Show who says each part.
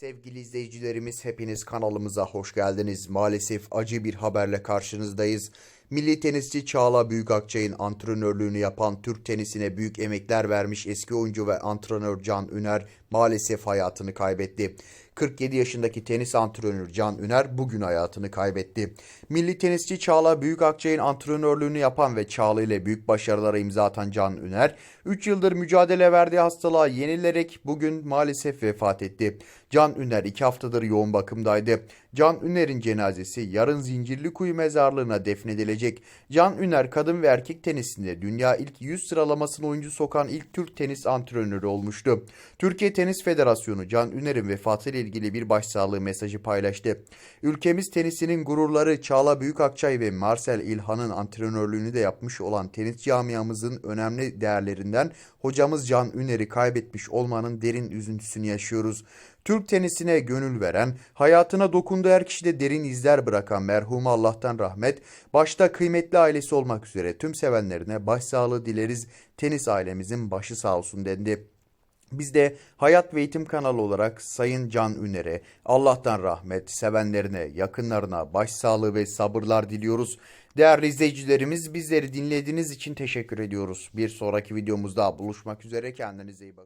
Speaker 1: Sevgili izleyicilerimiz hepiniz kanalımıza hoş geldiniz. Maalesef acı bir haberle karşınızdayız. Milli tenisçi Çağla Büyükakçay'ın antrenörlüğünü yapan Türk tenisine büyük emekler vermiş eski oyuncu ve antrenör Can Üner maalesef hayatını kaybetti. 47 yaşındaki tenis antrenörü Can Üner bugün hayatını kaybetti. Milli tenisçi Çağla Büyükakçay'ın antrenörlüğünü yapan ve Çağla ile büyük başarılara imza atan Can Üner, 3 yıldır mücadele verdiği hastalığa yenilerek bugün maalesef vefat etti. Can Üner 2 haftadır yoğun bakımdaydı. Can Üner'in cenazesi yarın Zincirlikuyu mezarlığına defnedilecek. Can Üner kadın ve erkek tenisinde dünya ilk 100 sıralamasına oyuncu sokan ilk Türk tenis antrenörü olmuştu. Türkiye Tenis Federasyonu Can Üner'in vefatıyla ilgili bir başsağlığı mesajı paylaştı. Ülkemiz tenisinin gururları Çağla Büyükakçay ve Marcel İlhan'ın antrenörlüğünü de yapmış olan tenis camiamızın önemli değerlerinden hocamız Can Üner'i kaybetmiş olmanın derin üzüntüsünü yaşıyoruz. Türk tenisine gönül veren, hayatına dokunduğu her kişide derin izler bırakan merhum Allah'tan rahmet, başta kıymetli ailesi olmak üzere tüm sevenlerine başsağlığı dileriz. Tenis ailemizin başı sağ olsun dendi. Biz de Hayat ve Eğitim kanalı olarak Sayın Can Üner'e Allah'tan rahmet, sevenlerine, yakınlarına başsağlığı ve sabırlar diliyoruz. Değerli izleyicilerimiz bizleri dinlediğiniz için teşekkür ediyoruz. Bir sonraki videomuzda buluşmak üzere kendinize iyi bakın.